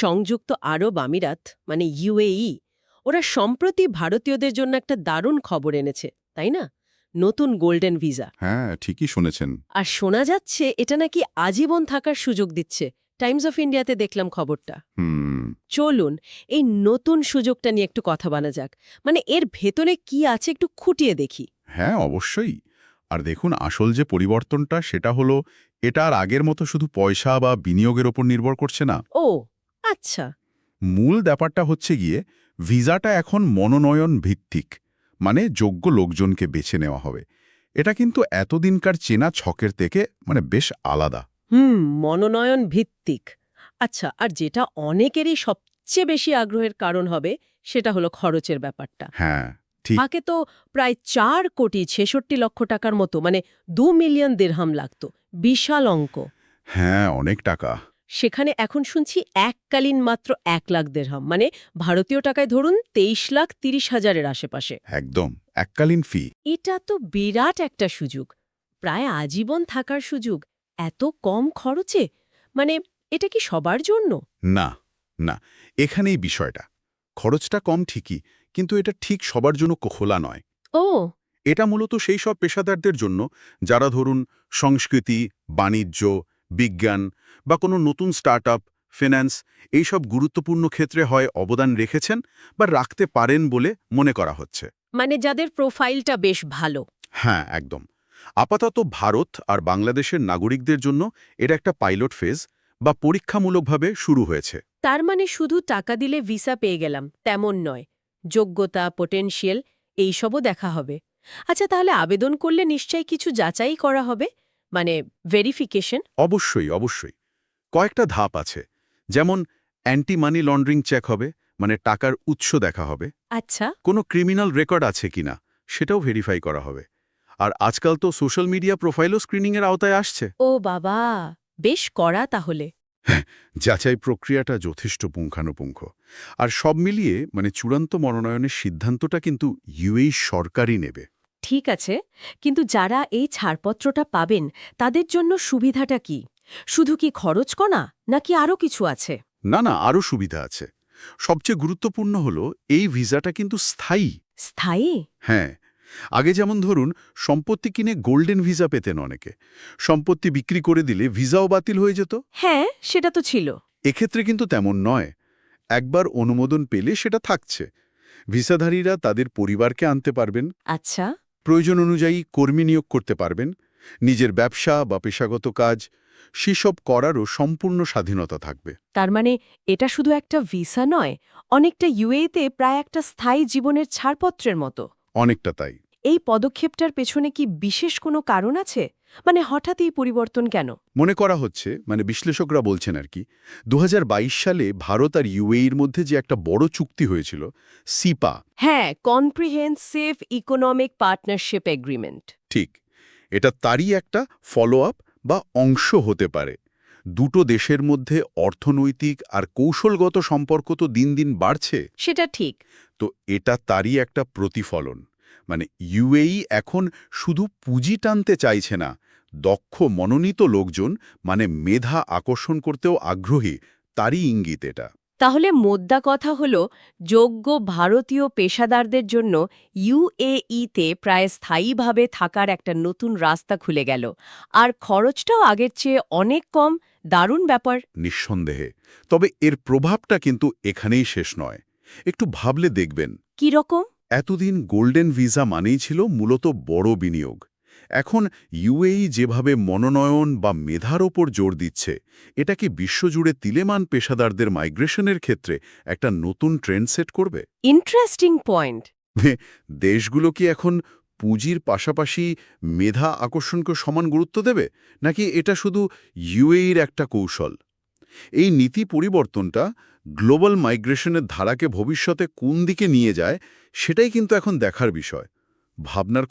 সংযুক্ত আরব আমিরাত মানে ইউএই ওরা সম্প্রতি ভারতীয়দের জন্য একটা দারুণ খবর এনেছে তাই না? নতুন গোল্ডেন ভিসা। হ্যাঁ ঠিকই শুনেছেন। আর শোনা যাচ্ছে এটা নাকি আজীবন থাকার সুযোগ দিচ্ছে। টাইমস অফ ইন্ডিয়াতে দেখলাম খবরটা। হুম। চলুন এই নতুন সুযোগটা নিয়ে একটু কথা বানা যাক। মানে এর ভেতরে কি আছে একটু খুঁটিয়ে দেখি। হ্যাঁ অবশ্যই। আর দেখুন আসল যে পরিবর্তনটা সেটা হলো এটা আর আগের মতো শুধু পয়সা বা বিনিয়োগের ওপর নির্ভর করছে না। ও আচ্ছা। মূল ব্যাপারটা হচ্ছে গিয়ে ভিসাটা এখন মনোনয়ন ভিত্তিক মানে যোগ্য লোকজনকে বেছে নেওয়া হবে। এটা কিন্তু এতদিনকার চেনা ছকের থেকে মানে বেশ আলাদা। হুম মনোনয়ন ভিত্তিক। আচ্ছা আর যেটা অনেকেরই সবচেয়ে বেশি আগ্রহের কারণ হবে সেটা হলো খরচের ব্যাপারটা। হ্যাঁ ঠিক। তাকে তো প্রায় চার কোটি ছেষট্টি লক্ষ টাকার মতো মানে দু মিলিয়ন দেড়হাম লাগতো বিশাল অঙ্ক। হ্যাঁ অনেক টাকা। সেখানে এখন শুনছি এককালীন মাত্র এক লাখ দেড়হাম। মানে ভারতীয় টাকায় ধরুন তেইশ লাখ তিরিশ হাজারের আশেপাশে। একদম এককালীন ফি এটা তো বিরাট একটা সুযোগ। প্রায় আজীবন থাকার সুযোগ। এত কম খরচে? মানে এটা কি সবার জন্য? না না এখানেই বিষয়টা। খরচটা কম ঠিকই কিন্তু এটা ঠিক সবার জন্য খোলা নয়। ও। এটা মূলত সেই সব পেশাদারদের জন্য যারা ধরুন সংস্কৃতি বাণিজ্য বিজ্ঞান বা কোনো নতুন স্টার্টআপ ফিন্যান্স এইসব গুরুত্বপূর্ণ ক্ষেত্রে হয় অবদান রেখেছেন বা রাখতে পারেন বলে মনে করা হচ্ছে। মানে যাদের প্রোফাইলটা বেশ ভালো। হ্যাঁ একদম। আপাতত ভারত আর বাংলাদেশের নাগরিকদের জন্য এটা একটা পাইলট ফেজ বা পরীক্ষামূলকভাবে শুরু হয়েছে। তার মানে শুধু টাকা দিলে ভিসা পেয়ে গেলাম তেমন নয়। যোগ্যতা পোটেনশিয়াল এইসবও দেখা হবে। আচ্ছা তাহলে আবেদন করলে নিশ্চয়ই কিছু যাচাই করা হবে? মানে ভেরিফিকেশন অবশ্যই অবশ্যই। কয়েকটা ধাপ আছে। যেমন অ্যান্টি মানি লন্ড্রিং চেক হবে মানে টাকার উৎস দেখা হবে। আচ্ছা। কোনো ক্রিমিনাল রেকর্ড আছে কিনা সেটাও ভেরিফাই করা হবে। আর আজকাল তো সোশ্যাল মিডিয়া প্রোফাইলও স্ক্রিনিংয়ের আওতায় আসছে। ও বাবা বেশ করা তাহলে। যাচাই প্রক্রিয়াটা যথেষ্ট পুঙ্খানুপুঙ্খ। আর সব মিলিয়ে মানে চূড়ান্ত মনোনয়নের সিদ্ধান্তটা কিন্তু ইউএই সরকারই নেবে। ঠিক আছে কিন্তু যারা এই ছাড়পত্রটা পাবেন তাদের জন্য সুবিধাটা কি? শুধু কি খরচ কণা নাকি আরও কিছু আছে? না না আরও সুবিধা আছে। সবচেয়ে গুরুত্বপূর্ণ হলো এই ভিসাটা কিন্তু স্থায়ী। স্থায়ী? হ্যাঁ আগে যেমন ধরুন সম্পত্তি কিনে গোল্ডেন ভিসা পেতেন অনেকে। সম্পত্তি বিক্রি করে দিলে ভিসাও বাতিল হয়ে যেত। হ্যাঁ সেটা তো ছিল। এক্ষেত্রে কিন্তু তেমন নয়। একবার অনুমোদন পেলে সেটা থাকছে। ভিসাধারীরা তাদের পরিবারকে আনতে পারবেন। আচ্ছা। প্রয়োজন অনুযায়ী কর্মী নিয়োগ করতে পারবেন নিজের ব্যবসা বা পেশাগত কাজ সেসব করারও সম্পূর্ণ স্বাধীনতা থাকবে। তার মানে এটা শুধু একটা ভিসা নয় অনেকটা ইউএতে প্রায় একটা স্থায়ী জীবনের ছাড়পত্রের মতো। অনেকটা তাই। এই পদক্ষেপটার পেছনে কি বিশেষ কোনো কারণ আছে? মানে হঠাৎ এই পরিবর্তন কেন? মনে করা হচ্ছে মানে বিশ্লেষকরা বলছেন আর কি দু হাজার বাইশ সালে ভারত আর ইউএইর মধ্যে যে একটা বড় চুক্তি হয়েছিল সিপা। হ্যাঁ কনপ্রিহেন্সিভ ইকোনমিক পার্টনারশিপ এগ্রিমেন্ট ঠিক এটা তারই একটা ফলো আপ বা অংশ হতে পারে। দুটো দেশের মধ্যে অর্থনৈতিক আর কৌশলগত সম্পর্ক তো দিন দিন বাড়ছে। সেটা ঠিক। তো এটা তারই একটা প্রতিফলন। মানে ইউএই এখন শুধু পুঁজি টানতে চাইছে না দক্ষ মনোনীত লোকজন মানে মেধা আকর্ষণ করতেও আগ্রহী তারই ইঙ্গিত এটা। তাহলে মোদ্দা কথা হল যোগ্য ভারতীয় পেশাদারদের জন্য ইউএইতে প্রায় স্থায়ীভাবে থাকার একটা নতুন রাস্তা খুলে গেল। আর খরচটাও আগের চেয়ে অনেক কম দারুণ ব্যাপার। নিঃসন্দেহে। তবে এর প্রভাবটা কিন্তু এখানেই শেষ নয়। একটু ভাবলে দেখবেন। কি রকম এতদিন গোল্ডেন ভিসা মানেই ছিল মূলত বড় বিনিয়োগ। এখন ইউএই যেভাবে মনোনয়ন বা মেধার ওপর জোর দিচ্ছে এটা কি বিশ্বজুড়ে তিলেমান পেশাদারদের মাইগ্রেশনের ক্ষেত্রে একটা নতুন ট্রেন্ড সেট করবে? Interesting point. দেশগুলো কি এখন পুঁজির পাশাপাশি মেধা আকর্ষণকে সমান গুরুত্ব দেবে? নাকি এটা শুধু ইউএইর একটা কৌশল? এই নীতি পরিবর্তনটা গ্লোবাল মাইগ্রেশনের ধারাকে ভবিষ্যতে কোন দিকে নিয়ে যায়, সেটাই কিন্তু এখন দেখার বিষয়। ভাবনার